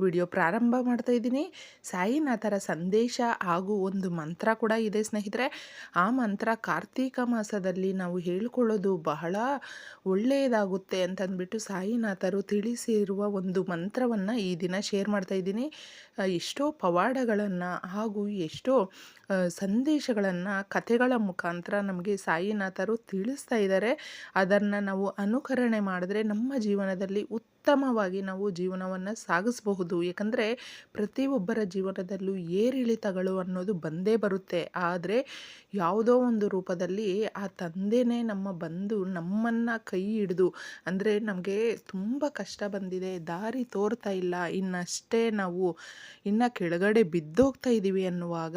Video ಪ್ರಾರಂಭ ಮಾಡ್ತಾ ಇದ್ದೀನಿ. ಸಾಯಿನಾಥರ ಸಂದೇಶ ಹಾಗೂ ಒಂದು ಮಂತ್ರ ಕೂಡ ಇದೆ ಸ್ನೇಹಿತರೆ. ಆ ಮಂತ್ರ ಕಾರ್ತೀಕ ಮಾಸದಲ್ಲಿ ನಾವು ಹೇಳ್ಕೊಳ್ಳೋದು ಬಹಳ ಒಳ್ಳೆಯದಾಗುತ್ತೆ ಅಂತಂದ್ಬಿಟ್ಟು ಸಾಯಿನಾಥರು ತಿಳಿಸಿರುವ ಒಂದು ಮಂತ್ರವನ್ನು ಈ ದಿನ ಶೇರ್ ಮಾಡ್ತಾ ಇದ್ದೀನಿ. ಎಷ್ಟೋ ಪವಾಡಗಳನ್ನು ಹಾಗೂ ಎಷ್ಟೋ ಸಂದೇಶಗಳನ್ನು ಕಥೆಗಳ ಮುಖಾಂತರ ನಮಗೆ ಸಾಯಿನಾಥರು ತಿಳಿಸ್ತಾ ಇದ್ದಾರೆ ಅದನ್ನು ನಾವು ಅನುಕರಣೆ ಮಾಡಿದ್ರೆ ನಮ್ಮ ಜೀವನದಲ್ಲಿ ಉತ್ತಮವಾಗಿ ನಾವು ಜೀವನವನ್ನು ಸಾಗಿಸಬಹುದು. ಯಾಕಂದರೆ ಪ್ರತಿಯೊಬ್ಬರ ಜೀವನದಲ್ಲೂ ಏರಿಳಿತಗಳು ಅನ್ನೋದು ಬಂದೇ ಬರುತ್ತೆ. ಆದರೆ ಯಾವುದೋ ಒಂದು ರೂಪದಲ್ಲಿ ಆ ತಂದೆನೇ ನಮ್ಮ ಬಂದು ನಮ್ಮನ್ನು ಕೈ ಹಿಡಿದು, ಅಂದರೆ ನಮಗೆ ತುಂಬ ಕಷ್ಟ ಬಂದಿದೆ, ದಾರಿ ತೋರ್ತಾ ಇಲ್ಲ, ಇನ್ನಷ್ಟೇ ನಾವು ಇನ್ನು ಕೆಳಗಡೆ ಬಿದ್ದೋಗ್ತಾ ಇದ್ದೀವಿ ಅನ್ನುವಾಗ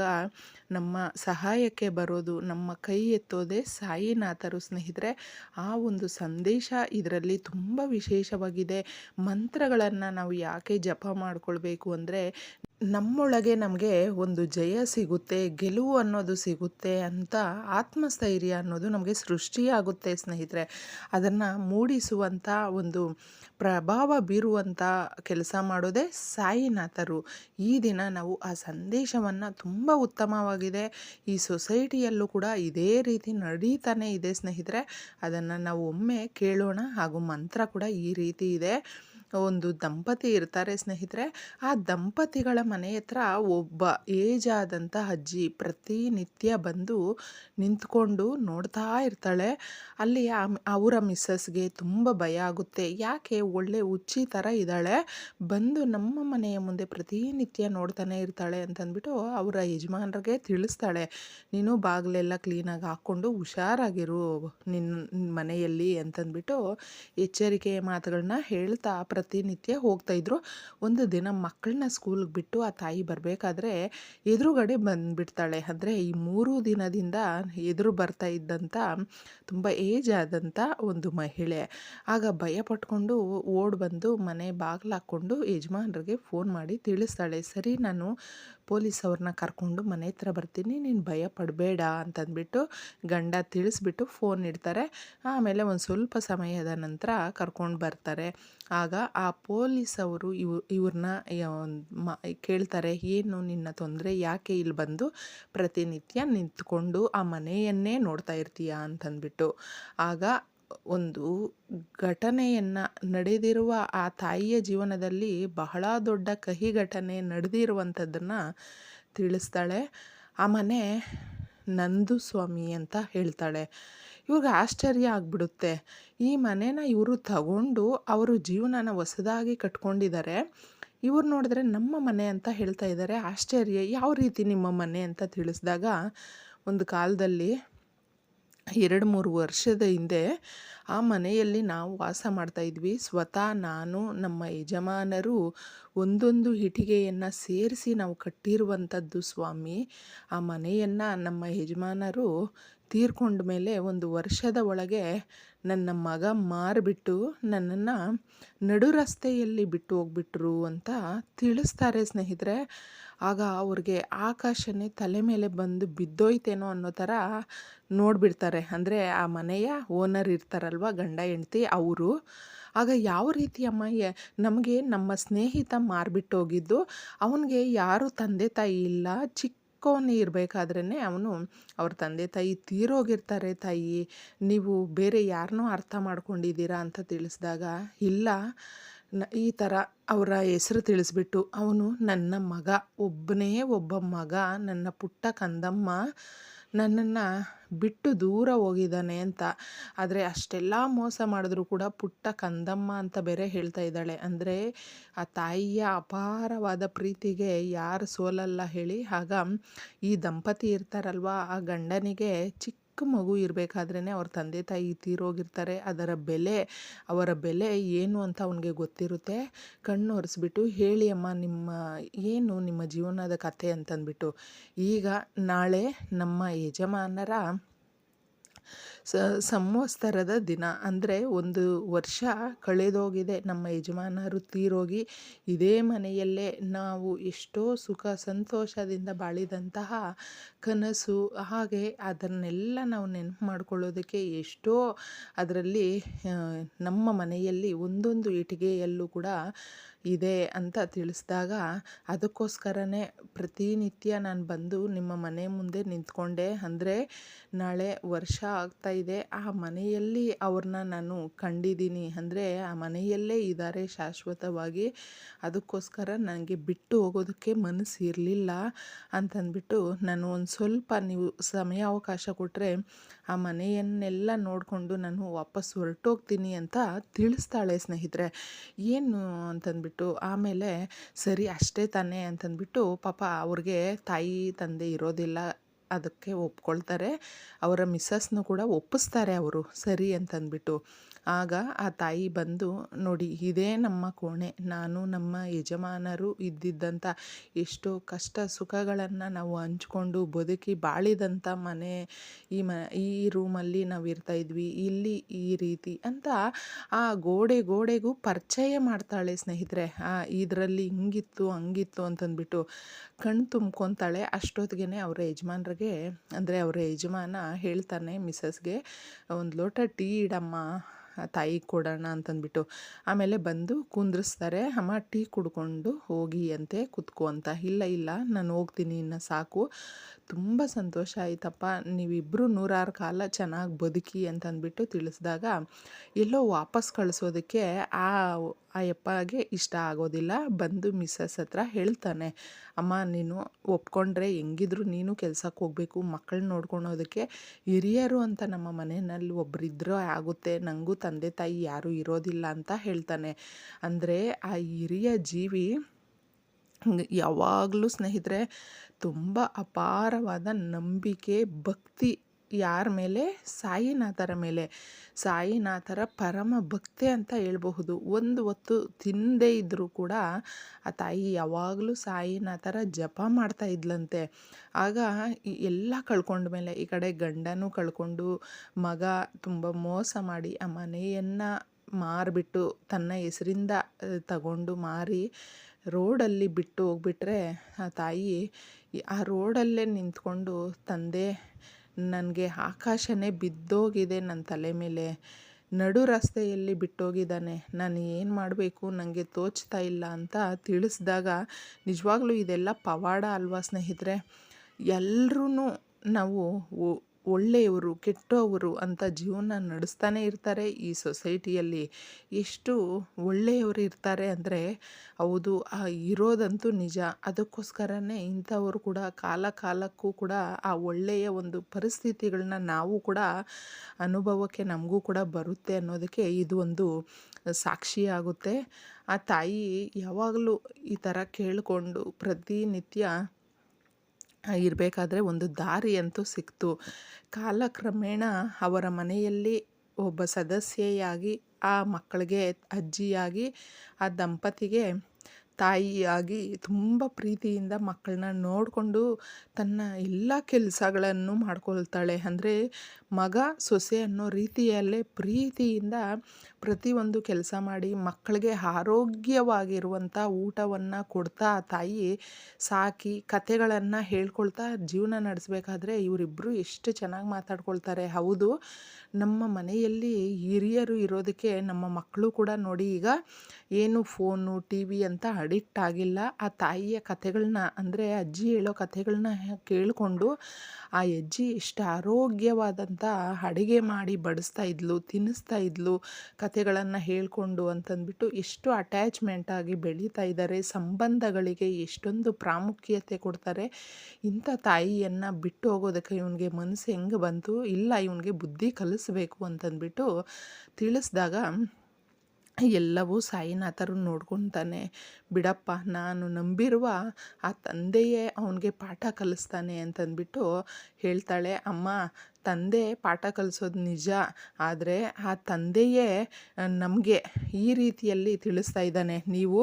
ನಮ್ಮ ಸಹಾಯಕ್ಕೆ ಬರೋದು, ನಮ್ಮ ಕೈ ಎತ್ತೋದೇ ಸಾಯಿನಾಥರು ಸ್ನೇಹಿತರೆ, ಆ ಒಂದು ಸಂದೇಶ ಇದರಲ್ಲಿ ತುಂಬ ವಿಶೇಷವಾಗಿದೆ. ಮಂತ್ರಗಳನ್ನು ನಾವು ಯಾಕೆ ಜಪ ಮಾಡಿಕೊಳ್ಬೇಕು ಅಂದರೆ ನಮ್ಮೊಳಗೆ ನಮಗೆ ಒಂದು ಜಯ ಸಿಗುತ್ತೆ, ಗೆಲುವು ಅನ್ನೋದು ಸಿಗುತ್ತೆ ಅಂತ ಆತ್ಮಸ್ಥೈರ್ಯ ಅನ್ನೋದು ನಮಗೆ ಸೃಷ್ಟಿಯಾಗುತ್ತೆ ಸ್ನೇಹಿತರೆ. ಅದನ್ನು ಮೂಡಿಸುವಂಥ ಒಂದು ಪ್ರಭಾವ ಬೀರುವಂಥ ಕೆಲಸ ಮಾಡೋದೇ ಸಾಯಿನಾಥರು. ಈ ದಿನ ನಾವು ಆ ಸಂದೇಶವನ್ನು ತುಂಬ ಉತ್ತಮವಾಗಿದೆ. ಈ ಸೊಸೈಟಿಯಲ್ಲೂ ಕೂಡ ಇದೇ ರೀತಿ ನಡೀತಾನೆ ಇದೆ ಸ್ನೇಹಿತರೆ. ಅದನ್ನು ನಾವು ಒಮ್ಮೆ ಕೇಳೋಣ. ಹಾಗೂ ಮಂತ್ರ ಕೂಡ ಈ ರೀತಿ ಇದೆ. ಒಂದು ದಂಪತಿ ಇರ್ತಾರೆ ಸ್ನೇಹಿತರೆ. ಆ ದಂಪತಿಗಳ ಮನೆ ಹತ್ರ ಒಬ್ಬ ಏಜ್ ಆದಂಥ ಅಜ್ಜಿ ಪ್ರತಿನಿತ್ಯ ಬಂದು ನಿಂತ್ಕೊಂಡು ನೋಡ್ತಾ ಇರ್ತಾಳೆ. ಅಲ್ಲಿ ಅವರ ಮಿಸ್ಸಸ್ಗೆ ತುಂಬ ಭಯ ಆಗುತ್ತೆ. ಯಾಕೆ ಒಳ್ಳೆ ಹುಚ್ಚಿ ಥರ ಇದ್ದಾಳೆ. ಬಂದು ನಮ್ಮ ಮನೆಯ ಮುಂದೆ ಪ್ರತಿನಿತ್ಯ ನೋಡ್ತಾನೆ ಇರ್ತಾಳೆ ಅಂತಂದ್ಬಿಟ್ಟು ಅವರ ಯಜಮಾನರಿಗೆ ತಿಳಿಸ್ತಾಳೆ. ನೀನು ಬಾಗಿಲೆಲ್ಲ ಕ್ಲೀನಾಗಿ ಹಾಕ್ಕೊಂಡು ಹುಷಾರಾಗಿರು ನಿನ್ನ ಮನೆಯಲ್ಲಿ ಅಂತಂದ್ಬಿಟ್ಟು ಎಚ್ಚರಿಕೆಯ ಮಾತುಗಳನ್ನ ಹೇಳ್ತಾ ಪ್ರತಿನಿತ್ಯ ಹೋಗ್ತಾಯಿದ್ರು ಒಂದು ದಿನ ಮಕ್ಕಳನ್ನ ಸ್ಕೂಲ್ಗೆ ಬಿಟ್ಟು ಆ ತಾಯಿ ಬರಬೇಕಾದ್ರೆ ಎದುರುಗಡೆ ಬಂದುಬಿಡ್ತಾಳೆ. ಅಂದರೆ ಈ ಮೂರು ದಿನದಿಂದ ಎದುರು ಬರ್ತಾ ಇದ್ದಂಥ ತುಂಬ ಏಜ್ ಆದಂಥ ಒಂದು ಮಹಿಳೆ. ಆಗ ಭಯ ಪಟ್ಕೊಂಡು ಓಡ್ ಬಂದು ಮನೆ ಬಾಗಿಲು ಹಾಕ್ಕೊಂಡು ಯಜಮಾನ್ರಿಗೆ ಫೋನ್ ಮಾಡಿ ತಿಳಿಸ್ತಾಳೆ, ಸರಿ, ನಾನು ಪೊಲೀಸ್ ಅವ್ರನ್ನ ಕರ್ಕೊಂಡು ಮನೆ ಹತ್ರ ಬರ್ತೀನಿ. ನೀನು ಭಯ ಪಡಬೇಡ ಅಂತಂದ್ಬಿಟ್ಟು ಗಂಡ ತಿಳಿಸ್ಬಿಟ್ಟು ಫೋನ್ ಇಡ್ತಾರೆ. ಆಮೇಲೆ ಒಂದು ಸ್ವಲ್ಪ ಸಮಯದ ನಂತರ ಕರ್ಕೊಂಡು ಬರ್ತಾರೆ. ಆಗ ಆ ಪೊಲೀಸ್ ಅವರು ಇವ್ ಇವ್ರನ್ನ ಮ, ಕೇಳ್ತಾರೆ, ಏನು ನಿನ್ನ ತೊಂದರೆ? ಯಾಕೆ ಇಲ್ಲಿ ಬಂದು ಪ್ರತಿನಿತ್ಯ ನಿಂತ್ಕೊಂಡು ಆ ಮನೆಯನ್ನೇ ನೋಡ್ತಾ ಇರ್ತೀಯ? ಅಂತಂದ್ಬಿಟ್ಟು. ಆಗ ಒಂದು ಘಟನೆಯನ್ನು ನಡೆದಿರುವ ಆ ತಾಯಿಯ ಜೀವನದಲ್ಲಿ ಬಹಳ ದೊಡ್ಡ ಕಹಿ ಘಟನೆ ನಡೆದಿರುವಂಥದ್ದನ್ನು ತಿಳಿಸ್ತಾಳೆ. ಆ ಮನೆ ನಂದು ಸ್ವಾಮಿ ಅಂತ ಹೇಳ್ತಾಳೆ. ಇವ್ರಿಗೆ ಆಶ್ಚರ್ಯ ಆಗಿಬಿಡುತ್ತೆ. ಈ ಮನೇನ ಇವರು ತಗೊಂಡು ಅವರು ಜೀವನನ ಹೊಸದಾಗಿ ಕಟ್ಕೊಂಡಿದ್ದಾರೆ ಇವ್ರು ನೋಡಿದ್ರೆ ನಮ್ಮ ಮನೆ ಅಂತ ಹೇಳ್ತಾ ಇದ್ದಾರೆ ಆಶ್ಚರ್ಯ, ಯಾವ ರೀತಿ ನಿಮ್ಮ ಮನೆ ಅಂತ ತಿಳಿಸಿದಾಗ, ಒಂದು ಕಾಲದಲ್ಲಿ ಎರಡು ಮೂರು ವರ್ಷದ ಹಿಂದೆ ಆ ಮನೆಯಲ್ಲಿ ನಾವು ವಾಸ ಮಾಡ್ತಾ ಇದ್ವಿ. ಸ್ವತಃ ನಾನು, ನಮ್ಮ ಯಜಮಾನರು ಒಂದೊಂದು ಇಟಿಗೆಯನ್ನು ಸೇರಿಸಿ ನಾವು ಕಟ್ಟಿರುವಂಥದ್ದು ಸ್ವಾಮಿ. ಆ ಮನೆಯನ್ನು ನಮ್ಮ ಯಜಮಾನರು ತೀರ್ಕೊಂಡ ಮೇಲೆ ಒಂದು ವರ್ಷದ ಒಳಗೆ ನನ್ನ ಮಗ ಮಾರಿಬಿಟ್ಟು ನನ್ನನ್ನು ನಡು ರಸ್ತೆಯಲ್ಲಿ ಬಿಟ್ಟು ಹೋಗ್ಬಿಟ್ರು ಅಂತ ತಿಳಿಸ್ತಾರೆ ಸ್ನೇಹಿತರೆ. ಆಗ ಅವ್ರಿಗೆ ಆಕಾಶನೇ ತಲೆ ಮೇಲೆ ಬಂದು ಬಿದ್ದೋಯ್ತೇನೋ ಅನ್ನೋ ಥರ ನೋಡಿಬಿಡ್ತಾರೆ. ಅಂದರೆ ಆ ಮನೆಯ ಓನರ್ ಇರ್ತಾರಲ್ವ ಗಂಡ ಹೆಂಡ್ತಿ ಅವರು. ಆಗ ಯಾವ ರೀತಿ ಅಮ್ಮ ನಮಗೆ ನಮ್ಮ ಸ್ನೇಹಿತ ಮಾರ್ಬಿಟ್ಟೋಗಿದ್ದು ಅವನಿಗೆ ಯಾರು ತಂದೆ ತಾಯಿ ಇಲ್ಲ ಚಿಕ್ಕ ಚಿಕ್ಕವನು ಇರಬೇಕಾದ್ರೇ ಅವನು ಅವ್ರ ತಂದೆ ತಾಯಿ ತೀರೋಗಿರ್ತಾರೆ, ತಾಯಿ, ನೀವು ಬೇರೆ ಯಾರನ್ನೂ ಅರ್ಥ ಮಾಡ್ಕೊಂಡಿದ್ದೀರಾ? ಅಂತ ತಿಳಿಸಿದಾಗ, ಇಲ್ಲ ನ, ಈ ಥರ ಅವರ ಹೆಸರು ತಿಳಿಸ್ಬಿಟ್ಟು, ಅವನು ನನ್ನ ಮಗ, ಒಬ್ಬನೇ ಒಬ್ಬ ಮಗ, ನನ್ನ ಪುಟ್ಟ ಕಂದಮ್ಮ, ನನ್ನನ್ನು ಬಿಟ್ಟು ದೂರ ಹೋಗಿದ್ದಾನೆ ಅಂತ. ಆದರೆ ಅಷ್ಟೆಲ್ಲ ಮೋಸ ಮಾಡಿದ್ರು ಕೂಡ ಪುಟ್ಟ ಕಂದಮ್ಮ ಅಂತ ಬೇರೆ ಹೇಳ್ತಾ ಇದ್ದಾಳೆ. ಅಂದರೆ ಆ ತಾಯಿಯ ಅಪಾರವಾದ ಪ್ರೀತಿಗೆ ಯಾರು ಸೋಲಲ್ಲ ಹೇಳಿ, ಆಗ ಈ ದಂಪತಿ ಇರ್ತಾರಲ್ವ, ಆ ಗಂಡನಿಗೆ ಚಿಕ್ಕ ಚಿಕ್ಕ ಮಗು ಇರಬೇಕಾದ್ರೇ ಅವ್ರ ತಂದೆ ತಾಯಿ ತೀರೋಗಿರ್ತಾರೆ ಅದರ ಬೆಲೆ, ಅವರ ಬೆಲೆ ಏನು ಅಂತ ಅವನಿಗೆ ಗೊತ್ತಿರುತ್ತೆ. ಕಣ್ಣು ಒರೆಸ್ಬಿಟ್ಟು ಹೇಳಿ ಅಮ್ಮ, ನಿಮ್ಮ ಏನು ನಿಮ್ಮ ಜೀವನದ ಕಥೆ ಅಂತಂದ್ಬಿಟ್ಟು. ಈಗ ನಾಳೆ ನಮ್ಮ ಯಜಮಾನರ ಸಂವತ್ಸರದ ದಿನ. ಅಂದರೆ ಒಂದು ವರ್ಷ ಕಳೆದೋಗಿದೆ. ನಮ್ಮ ಯಜಮಾನರು ತೀರೋಗಿ ಇದೇ ಮನೆಯಲ್ಲೇ ನಾವು ಎಷ್ಟೋ ಸುಖ, ಸಂತೋಷದಿಂದ ಬಾಳಿದಂತಹ ಕನಸು, ಹಾಗೆ ಅದನ್ನೆಲ್ಲ ನಾವು ನೆನಪು ಮಾಡ್ಕೊಳ್ಳೋದಕ್ಕೆ ಎಷ್ಟೋ ಅದರಲ್ಲಿ ನಮ್ಮ ಮನೆಯಲ್ಲಿ ಒಂದೊಂದು ಇಟ್ಟಿಗೆಯಲ್ಲೂ ಕೂಡ ಇದೆ ಅಂತ ತಿಳಿಸಿದಾಗ ಅದಕ್ಕೋಸ್ಕರನೇ ಪ್ರತಿನಿತ್ಯ ನಾನು ಬಂದು ನಿಮ್ಮ ಮನೆ ಮುಂದೆ ನಿಂತ್ಕೊಂಡೆ. ಅಂದರೆ ನಾಳೆ ವರ್ಷ ಆಗ್ತಾ ಇದೆ. ಆ ಮನೆಯಲ್ಲಿ ಅವ್ರನ್ನ ನಾನು ಕಂಡಿದ್ದೀನಿ. ಅಂದರೆ ಆ ಮನೆಯಲ್ಲೇ ಇದ್ದಾರೆ ಶಾಶ್ವತವಾಗಿ. ಅದಕ್ಕೋಸ್ಕರ ನನಗೆ ಬಿಟ್ಟು ಹೋಗೋದಕ್ಕೆ ಮನಸ್ಸು ಇರಲಿಲ್ಲ ಅಂತಂದ್ಬಿಟ್ಟು ನಾನು ಒಂದು ಸ್ವಲ್ಪ ನೀವು ಸಮಯಾವಕಾಶ ಕೊಟ್ಟರೆ ಆ ಮನೆಯನ್ನೆಲ್ಲ ನೋಡಿಕೊಂಡು ನಾನು ವಾಪಸ್ ಹೊರಟೋಗ್ತೀನಿ ಅಂತ ತಿಳಿಸ್ತಾಳೆ ಸ್ನೇಹಿತರೆ. ಏನು ಅಂತಂದ್ಬಿಟ್ಟು ಆಮೇಲೆ ಸರಿ ಅಷ್ಟೇ ತಾನೇ ಅಂತಂದ್ಬಿಟ್ಟು ಪಾಪ ಅವ್ರಿಗೆ ತಾಯಿ, ತಂದೆ ಇರೋದಿಲ್ಲ, ಅದಕ್ಕೆ ಒಪ್ಕೊಳ್ತಾರೆ. ಅವರ ಮಿಸ್ಸಸ್ನು ಕೂಡ ಒಪ್ಪಿಸ್ತಾರೆ ಅವರು, ಸರಿ ಅಂತಂದ್ಬಿಟ್ಟು. ಆಗ ಆ ತಾಯಿ ಬಂದು, ನೋಡಿ, ಇದೇ ನಮ್ಮ ಕೋಣೆ. ನಾನು ನಮ್ಮ ಯಜಮಾನರು ಇದ್ದಿದ್ದಂಥ ಎಷ್ಟೋ ಕಷ್ಟ ಸುಖಗಳನ್ನು ನಾವು ಹಂಚ್ಕೊಂಡು ಬದುಕಿ ಬಾಳಿದಂಥ ಮನೆ, ಈ ಮ, ಈ ರೂಮಲ್ಲಿ ನಾವು ಇರ್ತಾಯಿದ್ವಿ ಇಲ್ಲಿ ಈ ರೀತಿ ಅಂತ ಆ ಗೋಡೆ ಗೋಡೆಗೂ ಪರಿಚಯ ಮಾಡ್ತಾಳೆ ಸ್ನೇಹಿತರೆ. ಆ, ಇದರಲ್ಲಿ ಹಿಂಗಿತ್ತು, ಹಂಗಿತ್ತು ಅಂತಂದ್ಬಿಟ್ಟು ಕಣ್ಣು ತುಂಬ್ಕೊತಾಳೆ. ಅಷ್ಟೊತ್ತಿಗೆ ಅವರ ಯಜಮಾನ್ರಿಗೆ, ಅಂದರೆ ಅವರ ಯಜಮಾನ ಹೇಳ್ತಾನೆ ಮಿಸ್ಸಸ್ಗೆ, ಒಂದು ಲೋಟ ಟೀ ಇಡಮ್ಮ. ತಾಯಿಗೆ ಕೊಡೋಣ ಅಂತಂದ್ಬಿಟ್ಟು ಆಮೇಲೆ ಬಂದು ಕುಂದ್ರಿಸ್ತಾರೆ, ಅಮ್ಮ ಟೀ ಕುಡ್ಕೊಂಡು ಹೋಗಿ ಅಂತೆ, ಕುತ್ಕೋ ಅಂತ. ಇಲ್ಲ ಇಲ್ಲ, ನಾನು ಹೋಗ್ತೀನಿ, ಇನ್ನು ಸಾಕು. ತುಂಬ ಸಂತೋಷ ಆಯ್ತಪ್ಪ ನೀವಿಬ್ಬರು ನೂರಾರು ಕಾಲ ಚೆನ್ನಾಗಿ ಬದುಕಿ ಅಂತಂದ್ಬಿಟ್ಟು ತಿಳಿಸಿದಾಗ ಎಲ್ಲೋ ವಾಪಸ್ ಕಳಿಸೋದಕ್ಕೆ ಆ ಆ ಇಷ್ಟ ಆಗೋದಿಲ್ಲ, ಬಂದು ಮಿಸ್ಸಸ್ ಹತ್ರ ಹೇಳ್ತಾನೆ, ಅಮ್ಮ, ನೀನು ಒಪ್ಕೊಂಡ್ರೆ ಹೆಂಗಿದ್ರು ನೀನು ಕೆಲ್ಸಕ್ಕೆ ಹೋಗಬೇಕು, ಮಕ್ಕಳನ್ನ ನೋಡ್ಕೊಳೋದಕ್ಕೆ ಹಿರಿಯರು ಅಂತ ನಮ್ಮ ಮನೆಯಲ್ಲಿ ಒಬ್ಬರಿದ್ರೂ ಆಗುತ್ತೆ ನನಗೂ ತಂದೆ ತಾಯಿ ಯಾರೂ ಇರೋದಿಲ್ಲ ಅಂತ ಹೇಳ್ತಾನೆ. ಅಂದರೆ ಆ ಹಿರಿಯ ಜೀವಿ ಯಾವಾಗಲೂ ಸ್ನೇಹಿತರೆ, ತುಂಬ ಅಪಾರವಾದ ನಂಬಿಕೆ, ಭಕ್ತಿ ಯಾರ ಮೇಲೆ? ಸಾಯಿನಾಥರ ಮೇಲೆ. ಸಾಯಿನಾಥರ ಪರಮ ಭಕ್ತಿ ಅಂತ ಹೇಳ್ಬಹುದು. ಒಂದು ಹೊತ್ತು ತಿಂದೇ ಇದ್ದರೂ ಕೂಡ ಆ ತಾಯಿ ಯಾವಾಗಲೂ ಸಾಯಿನಾಥರ ಜಪ ಮಾಡ್ತಾ ಇದ್ಲಂತೆ. ಆಗ ಎಲ್ಲ ಕಳ್ಕೊಂಡ ಮೇಲೆ, ಈ ಕಡೆ ಗಂಡನೂ ಕಳ್ಕೊಂಡು ಮಗ ತುಂಬ ಮೋಸ ಮಾಡಿ ಆ ಮನೆಯನ್ನು ಮಾರಿಬಿಟ್ಟು ತನ್ನ ಹೆಸರಿಂದ ತಗೊಂಡು ಮಾರಿ ರೋಡಲ್ಲಿ ಬಿಟ್ಟು ಹೋಗ್ಬಿಟ್ರೆ ಆ ತಾಯಿ ಆ ರೋಡಲ್ಲೇ ನಿಂತ್ಕೊಂಡು ತಂದೆ ನನಗೆ ಆಕಾಶನೇ ಬಿದ್ದೋಗಿದೆ ನನ್ನ ತಲೆ ಮೇಲೆ. ನಡು ರಸ್ತೆಯಲ್ಲಿ ಬಿಟ್ಟೋಗಿದ್ದಾನೆ. ನಾನು ಏನು ಮಾಡಬೇಕು? ನನಗೆ ತೋಚ್ತಾ ಇಲ್ಲ ಅಂತ ತಿಳಿಸಿದಾಗ ನಿಜವಾಗ್ಲೂ ಇದೆಲ್ಲ ಪವಾಡ ಅಲ್ವಾ ಸ್ನೇಹಿತರೆ? ಎಲ್ರೂ ನಾವು ಒಳ್ಳೆಯವರು, ಕೆಟ್ಟವರು ಅಂತ ಜೀವನ ನಡೆಸ್ತಾನೆ ಇರ್ತಾರೆ ಈ ಸೊಸೈಟಿಯಲ್ಲಿ. ಎಷ್ಟು ಒಳ್ಳೆಯವರು ಇರ್ತಾರೆ ಅಂದರೆ ಹೌದು ಇರೋದಂತೂ ನಿಜ. ಅದಕ್ಕೋಸ್ಕರನೇ ಇಂಥವರು ಕೂಡ ಕಾಲ ಕಾಲಕ್ಕೂ ಕೂಡ ಆ ಒಳ್ಳೆಯ ಒಂದು ಪರಿಸ್ಥಿತಿಗಳನ್ನ ನಾವು ಕೂಡ ಅನುಭವಕ್ಕೆ ನಮಗೂ ಕೂಡ ಬರುತ್ತೆ ಅನ್ನೋದಕ್ಕೆ ಇದು ಒಂದು ಸಾಕ್ಷಿಯಾಗುತ್ತೆ ಆ ತಾಯಿ ಯಾವಾಗಲೂ ಈ ಥರ ಕೇಳಿಕೊಂಡು ಪ್ರತಿನಿತ್ಯ ಇರಬೇಕಾದ್ರೆ ಒಂದು ದಾರಿ ಅಂತೂ ಸಿಕ್ತು. ಕಾಲಕ್ರಮೇಣ ಅವರ ಮನೆಯಲ್ಲಿ ಒಬ್ಬ ಸದಸ್ಯೆಯಾಗಿ, ಆ ಮಕ್ಕಳಿಗೆ ಅಜ್ಜಿಯಾಗಿ, ಆ ದಂಪತಿಗೆ ತಾಯಿಯಾಗಿ ತುಂಬ ಪ್ರೀತಿಯಿಂದ ಮಕ್ಕಳನ್ನ ನೋಡಿಕೊಂಡು ತನ್ನ ಎಲ್ಲ ಕೆಲಸಗಳನ್ನು ಮಾಡ್ಕೊಳ್ತಾಳೆ. ಅಂದರೆ ಮಗ ಸೊಸೆ ಅನ್ನೋ ರೀತಿಯಲ್ಲೇ ಪ್ರೀತಿಯಿಂದ ಪ್ರತಿಯೊಂದು ಕೆಲಸ ಮಾಡಿ ಮಕ್ಕಳಿಗೆ ಆರೋಗ್ಯವಾಗಿರುವಂಥ ಊಟವನ್ನು ಕೊಡ್ತಾ ತಾಯಿ ಸಾಕಿ ಕತೆಗಳನ್ನು ಹೇಳ್ಕೊಳ್ತಾ ಜೀವನ ನಡೆಸಬೇಕಾದ್ರೆ ಇವರಿಬ್ಬರು ಎಷ್ಟು ಚೆನ್ನಾಗಿ ಮಾತಾಡ್ಕೊಳ್ತಾರೆ. ಹೌದು, ನಮ್ಮ ಮನೆಯಲ್ಲಿ ಹಿರಿಯರು ಇರೋದಕ್ಕೆ ನಮ್ಮ ಮಕ್ಕಳು ಕೂಡ ನೋಡಿ ಈಗ ಏನು ಫೋನು ಟಿ ವಿ ಅಂತ ಅಡಿಕ್ಟ್ ಆಗಿಲ್ಲ. ಆ ತಾಯಿಯ ಕಥೆಗಳನ್ನ ಅಂದರೆ ಅಜ್ಜಿ ಹೇಳೋ ಕಥೆಗಳನ್ನ ಕೇಳಿಕೊಂಡು ಆ ಅಜ್ಜಿ ಎಷ್ಟು ಆರೋಗ್ಯವಾದಂಥ ಅಡುಗೆ ಮಾಡಿ ಬಡಿಸ್ತಾ ಇದ್ಲು, ತಿನ್ನಿಸ್ತಾ ಇದ್ಲು, ಕಥೆಗಳನ್ನು ಹೇಳಿಕೊಂಡು ಅಂತಂದ್ಬಿಟ್ಟು ಎಷ್ಟು ಅಟ್ಯಾಚ್ಮೆಂಟ್ ಆಗಿ ಬೆಳೀತಾ ಇದ್ದಾರೆ, ಸಂಬಂಧಗಳಿಗೆ ಎಷ್ಟೊಂದು ಪ್ರಾಮುಖ್ಯತೆ ಕೊಡ್ತಾರೆ. ಇಂಥ ತಾಯಿಯನ್ನು ಬಿಟ್ಟು ಹೋಗೋದಕ್ಕೆ ಇವನಿಗೆ ಮನಸ್ಸು ಹೆಂಗೆ ಬಂತು? ಇಲ್ಲ, ಇವನಿಗೆ ಬುದ್ಧಿ ಕಲಿಸ್ಬೇಕು ಅಂತಂದ್ಬಿಟ್ಟು ತಿಳಿಸಿದಾಗ ಎಲ್ಲವೂ ಸಾಯಿನಾಥರು ನೋಡ್ಕೊತಾನೆ. ಬಿಡಪ್ಪ, ನಾನು ನಂಬಿರುವ ಆ ತಂದೆಯೇ ಅವನಿಗೆ ಪಾಠ ಕಲಿಸ್ತಾನೆ ಅಂತಂದ್ಬಿಟ್ಟು ಹೇಳ್ತಾಳೆ. ಅಮ್ಮ, ತಂದೆ ಪಾಠ ಕಲಿಸೋದು ನಿಜ, ಆದರೆ ಆ ತಂದೆಯೇ ನಮಗೆ ಈ ರೀತಿಯಲ್ಲಿ ತಿಳಿಸ್ತಾ ಇದ್ದಾನೆ. ನೀವು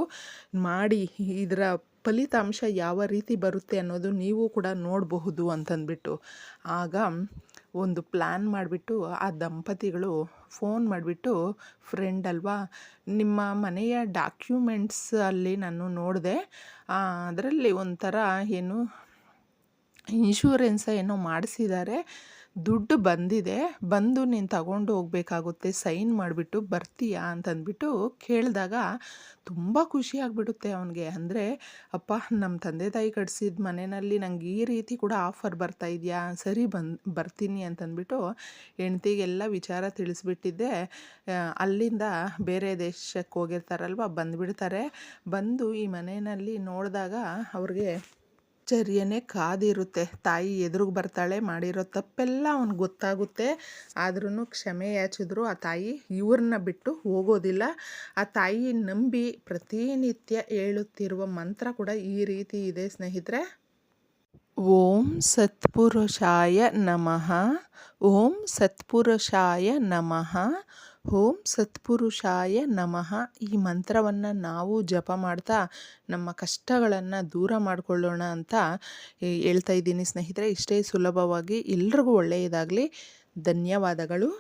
ಮಾಡಿ, ಇದರ ಫಲಿತಾಂಶ ಯಾವ ರೀತಿ ಬರುತ್ತೆ ಅನ್ನೋದು ನೀವು ಕೂಡ ನೋಡಬಹುದು ಅಂತಂದ್ಬಿಟ್ಟು. ಆಗ ಒಂದು ಪ್ಲ್ಯಾನ್ ಮಾಡಿಬಿಟ್ಟು ಆ ದಂಪತಿಗಳು ಫೋನ್ ಮಾಡಿಬಿಟ್ಟು, ಫ್ರೆಂಡ್ ಅಲ್ವಾ, ನಿಮ್ಮ ಮನೆಯ ಡಾಕ್ಯುಮೆಂಟ್ಸ್ ಅಲ್ಲಿ ನಾನು ನೋಡಿದೆ ಅದರಲ್ಲಿ ಒಂಥರ ಏನು ಇನ್ಶೂರೆನ್ಸ್ ಏನೋ ಮಾಡಿಸಿದ್ದಾರೆ ದುಡ್ಡು ಬಂದಿದೆ, ಬಂದು ನೀನು ತಗೊಂಡು ಹೋಗಬೇಕಾಗುತ್ತೆ, ಸೈನ್ ಮಾಡಿಬಿಟ್ಟು ಬರ್ತೀಯಾ ಅಂತಂದ್ಬಿಟ್ಟು ಕೇಳಿದಾಗ ತುಂಬ ಖುಷಿ ಆಗಿಬಿಡುತ್ತೆ ಅವನಿಗೆ. ಅಂದರೆ, ಅಪ್ಪ ನಮ್ಮ ತಂದೆ ತಾಯಿ ಕಟ್ಸಿದ ಮನೆಯಲ್ಲಿ ನಂಗೆ ಈ ರೀತಿ ಕೂಡ ಆಫರ್ ಬರ್ತಾ ಇದೆಯಾ? ಸರಿ ಬಂದು, ಬರ್ತೀನಿ ಅಂತಂದ್ಬಿಟ್ಟು ಹೆಂಡ್ತಿಗೆಲ್ಲ ವಿಚಾರ ತಿಳಿಸ್ಬಿಟ್ಟಿದ್ದೆ. ಅಲ್ಲಿಂದ ಬೇರೆ ದೇಶಕ್ಕೆ ಹೋಗಿರ್ತಾರಲ್ವ, ಬಂದುಬಿಡ್ತಾರೆ. ಬಂದು ಈ ಮನೆಯಲ್ಲಿ ನೋಡಿದಾಗ ಅವ್ರಿಗೆ ಆಶ್ಚರ್ಯನೇ ಕಾದಿರುತ್ತೆ. ತಾಯಿ ಎದುರಿಗೆ ಬರ್ತಾಳೆ, ಮಾಡಿರೋ ತಪ್ಪೆಲ್ಲ ಅವ್ನಿಗೆ ಗೊತ್ತಾಗುತ್ತೆ. ಆದ್ರೂ ಕ್ಷಮೆ ಯಾಚಿದ್ರು ಆ ತಾಯಿ ಇವ್ರನ್ನ ಬಿಟ್ಟು ಹೋಗೋದಿಲ್ಲ. ಆ ತಾಯಿ ನಂಬಿ ಪ್ರತಿನಿತ್ಯ ಹೇಳುತ್ತಿರುವ ಮಂತ್ರ ಕೂಡ ಈ ರೀತಿ ಇದೆ ಸ್ನೇಹಿತರೆ. ಓಂ ಸತ್ಪುರುಷಾಯ ನಮಃ. ಓಂ ಸತ್ಪುರುಷಾಯ ನಮಃ. ಓಂ ಸತ್ಪುರುಷಾಯ ನಮಃ. ಈ ಮಂತ್ರವನ್ನು ನಾವು ಜಪ ಮಾಡ್ತಾ ನಮ್ಮ ಕಷ್ಟಗಳನ್ನು ದೂರ ಮಾಡಿಕೊಳ್ಳೋಣ ಅಂತ ಹೇಳ್ತಾ ಇದ್ದೀನಿ ಸ್ನೇಹಿತರೆ. ಇಷ್ಟೇ ಸುಲಭವಾಗಿ ಎಲ್ರಿಗೂ ಒಳ್ಳೆಯದಾಗಲಿ. ಧನ್ಯವಾದಗಳು.